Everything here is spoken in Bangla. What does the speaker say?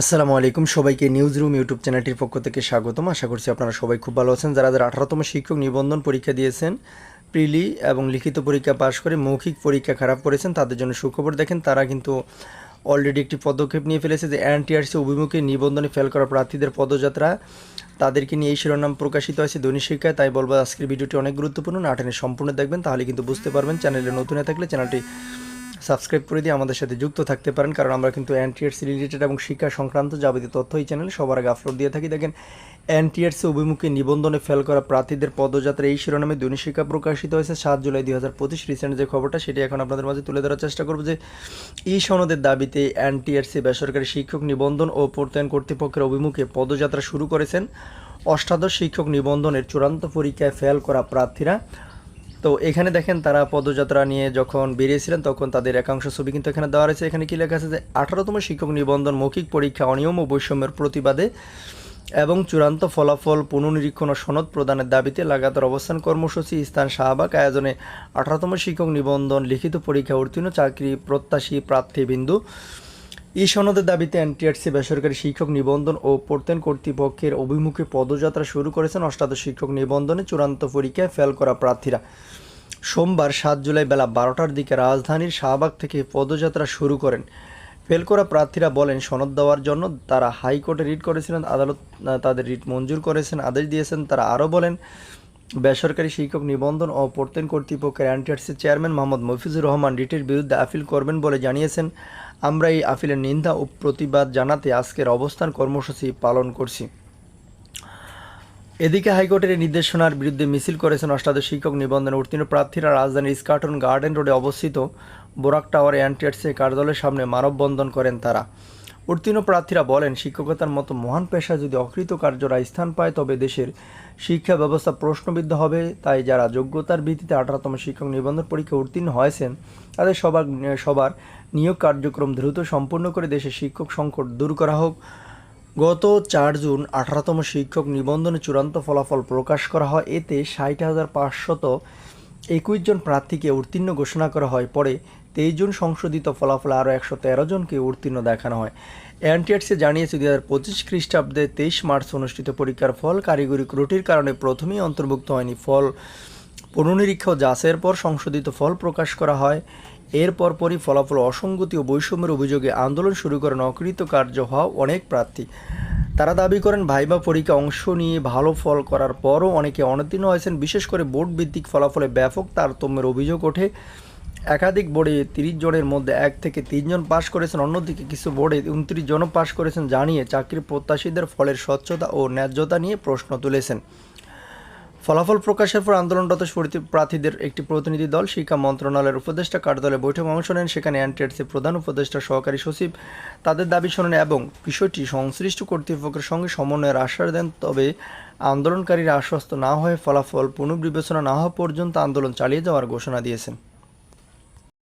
আসসালামু আলাইকুম, সবাইকে নিউজ রুম ইউটিউব চ্যানেলটির পক্ষ থেকে স্বাগতম। আশা করছি আপনারা সবাই খুব ভালো আছেন। যারা যারা আঠারোতম শিক্ষক নিবন্ধন পরীক্ষা দিয়েছেন, প্রিলি এবং লিখিত পরীক্ষা পাশ করে মৌখিক পরীক্ষা খারাপ করেছেন, তাদের জন্য সুখবর দেখেন। তারা কিন্তু অলরেডি একটি পদক্ষেপ নিয়ে ফেলেছে যে এনটিআরসি অভিমুখে নিবন্ধনে ফেল করা প্রার্থীদের পদযাত্রা। তাদেরকে নিয়ে এই শিরোনাম প্রকাশিত হয়েছে দৈনিক শিক্ষায়। তাই বলব, আজকের ভিডিওটি অনেক গুরুত্বপূর্ণ। না সম্পূর্ণ দেখবেন, তাহলে কিন্তু বুঝতে পারবেন। চ্যানেলে নতুন থাকলে চ্যানেলটি সাবস্ক্রাইব করে দিয়ে আমাদের সাথে যুক্ত থাকতে পারেন, কারণ আমরা কিন্তু এনটিএসসি রিলেটেড এবং শিক্ষা সংক্রান্ত যাবতীয় তথ্য এই চ্যানেলে সবার আগে আপলোড দিয়ে থাকি। দেখেন এনটিএসসি অভিমুখে নিবন্ধনে ফেল করা প্রার্থীদের পদযাত্রা এই শিরোনামে দৈনিক শিক্ষা প্রকাশিত হয়েছে। সাত জুলাই দুই হাজার পঁচিশ রিসেন্ট যে খবরটা, সেটি এখন আপনাদের মাঝে তুলে ধরার চেষ্টা করব যে, এই সনদের দাবিতে এনটিএসসি বেসরকারি শিক্ষক নিবন্ধন ও প্রত্যয়ন কর্তৃপক্ষের অভিমুখে পদযাত্রা শুরু করেছেন। অষ্টাদশ শিক্ষক নিবন্ধনের চূড়ান্ত পরীক্ষায় ফেল করা প্রার্থীরা তো এখানে দেখেন তারা পদযাত্রা নিয়ে যখন বেরিয়েছিলেন, তখন তাদের একাংশ ছবি কিন্তু এখানে দেওয়া রয়েছে। এখানে কি লেখা আছে যে, আঠারোতম শিক্ষক নিবন্ধন মৌখিক পরীক্ষা, অনিয়ম ও বৈষম্যের প্রতিবাদে এবং চূড়ান্ত ফলাফল পুনর্নিরীক্ষণ ও সনদ প্রদানের দাবিতে লাগাতার অবস্থান কর্মসূচি, স্থান শাহবাগ আয়োজনে আঠারোতম শিক্ষক নিবন্ধন লিখিত পরীক্ষা উত্তীর্ণ চাকরি প্রত্যাশী প্রার্থীবিন্দু। এই সনদের দাবিতে এনটিআরসি বেসরকারি শিক্ষক নিবন্ধন ও প্রত্যয়ন কর্তৃপক্ষের অভিমুখে পদযাত্রা শুরু করেছেন অষ্টাদশ শিক্ষক নিবন্ধনে চূড়ান্ত পরীক্ষায় ফেল করা প্রার্থীরা। সোমবার সাত জুলাই বেলা বারোটার দিকে রাজধানীর শাহবাগ থেকে পদযাত্রা শুরু করেন। ফেল করা প্রার্থীরা বলেন, সনদ দেওয়ার জন্য তারা হাইকোর্টে রিট করেছিলেন, আদালত তাদের রিট মঞ্জুর করেছেন, আদেশ দিয়েছেন। তারা আরও বলেন, বেসরকারি শিক্ষক নিবন্ধন ও প্রত্যয়ন কর্তৃপক্ষের এনটিআরসি চেয়ারম্যান মোহাম্মদ মফিজুর রহমান রিটের বিরুদ্ধে আপিল করবেন বলে জানিয়েছেন আমরা এই আপিলের নিন্দা ও প্রতিবাদ জানাতে আজকের অবস্থান কর্মসূচি পালন করছি। এদিকে হাইকোর্টের নির্দেশনার বিরুদ্ধে মিছিল করেছেন অষ্টাদশ শিক্ষক নিবন্ধনে উত্তীর্ণ প্রার্থীরা রাজধানীর স্কার্টন গার্ডেন রোডে অবস্থিত বোরাক টাওয়ার অ্যান্টিয়ার্সের কার্যালয়ের সামনে মানববন্ধন করেন তারা। উত্তীর্ণ প্রার্থীরা বলেন, শিক্ষকতার মতো মহান পেশা যদি অকৃতকার্যরা স্থান পায়, তবে দেশের শিক্ষা ব্যবস্থা প্রশ্নবিদ্ধ হবে। তাই যারা যোগ্যতার ভিত্তিতে আঠারোতম শিক্ষক নিবন্ধন পরীক্ষা উত্তীর্ণ হয়েছেন, তাদের সবার সবার নিয়োগ কার্যক্রম দ্রুত সম্পূর্ণ করে দেশের শিক্ষক সংকট দূর করা হোক। গত চার জুন আঠারোতম শিক্ষক নিবন্ধনে চূড়ান্ত ফলাফল প্রকাশ করা হয়। এতে ষাট হাজার পাঁচশত একুশ জন প্রার্থীকে উত্তীর্ণ ঘোষণা করা হয়। পরে তেইশ জন সংশোধিত ফলাফলে আরও একশো তেরো জনকে উত্তীর্ণ দেখানো হয়। এনটিআরসি জানিয়েছে, দুই হাজার পঁচিশ খ্রিস্টাব্দে তেইশ মার্চ অনুষ্ঠিত পরীক্ষার ফল কারিগরি ত্রুটির কারণে প্রথমেই অন্তর্ভুক্ত হয়নি ফল। পুনর্নিরীক্ষা ও যাচাইয়ের পর সংশোধিত ফল প্রকাশ করা হয়। এর পরপরই ফলাফল অসঙ্গতি ও বৈষম্যের অভিযোগে আন্দোলন শুরু করে করেন অকৃতকার্য হওয়া অনেক প্রার্থী। তারা দাবি করেন, ভাইবা পরীক্ষা অংশ নিয়ে ভালো ফল করার পরও অনেকে অনতীর্ণ হয়েছেন। বিশেষ করে বোর্ড ভিত্তিক ফলাফলে ব্যাপক তারতম্যের অভিযোগ ওঠে। একাধিক বোর্ডে তিরিশ জনের মধ্যে এক থেকে তিনজন পাশ করেছেন, অন্যদিকে কিছু বোর্ডে উনত্রিশ জনও পাশ করেছেন জানিয়ে চাকরি প্রত্যাশীদের ফলের স্বচ্ছতা ও ন্যায্যতা নিয়ে প্রশ্ন তুলেছেন। ফলাফল প্রকাশের পর আন্দোলনরত প্রার্থীদের একটি প্রতিনিধি দল, শিক্ষা মন্ত্রণালয়ের উপদেষ্টা কার্যালয়ে বৈঠকে অংশ নেন। সেখানে এনটিআরসি প্রধান উপদেষ্টা, সহকারী সচিব তাদের দাবি শোনেন এবং বিষয়টি সংশ্লিষ্ট কর্তৃপক্ষের সঙ্গে সমন্বয়ের আশ্বাস দেন। তবে আন্দোলনকারীরা আশ্বস্ত না হয়ে ফলাফল পুনর্বিবেচনা না হওয়া পর্যন্ত আন্দোলন চালিয়ে যাওয়ার ঘোষণা দিয়েছেন।